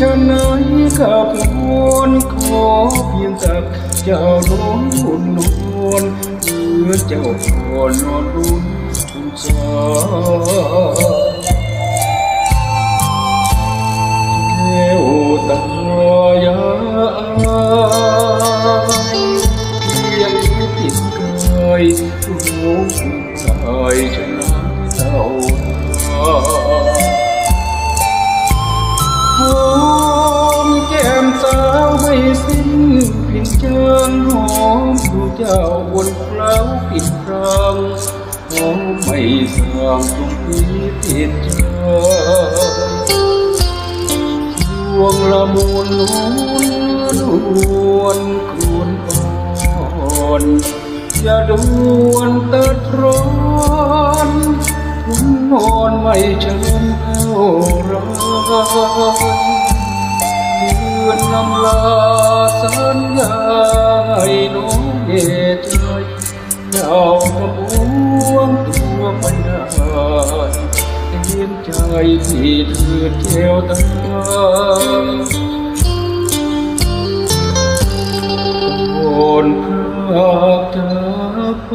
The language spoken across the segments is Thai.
กับวนขอเพียงกับเจ้าดวงบุญนวลเมื่อเจ้าพอนอนรุ่นทุณสา อมดูเจ้าบนเคล้าปิดครังหอไม่สร้างตรงนี้ติดใจดวงละมุนนวลครวนอ่อนอย่าดวนเติดร้อนคุณนอนไม่เชิญ เจ้ากระบวงตัวไม่ได้เห็นใจที่เธอเที่ยวตามก่อนพรากจากไป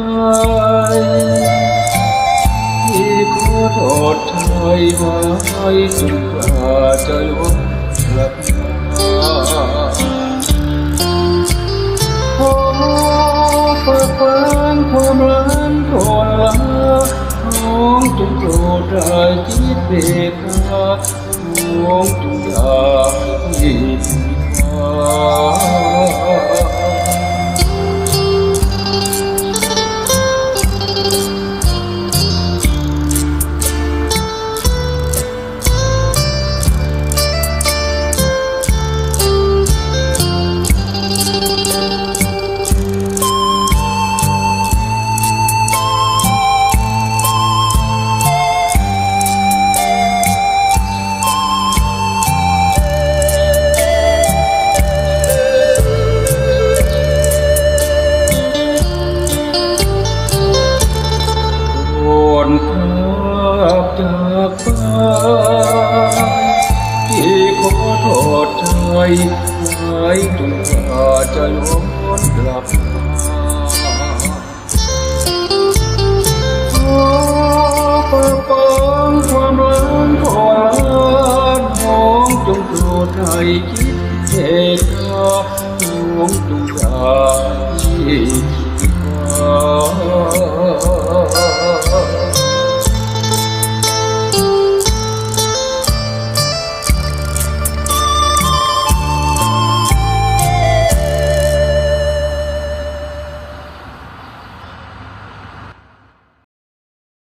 ที่ขอทอดใจไว้จนกว่าจะย จงโปรดได้คิดเบกขาน้องจงอย่าให้ผิดหวัง จากบ้านพี่ขอโทษใจหายจนกว่าจะย้อนกลับมาขอฝความรักขอลานน้องจงโปรดให้คิดเหตุการณ์น้งจงอาที่ Oh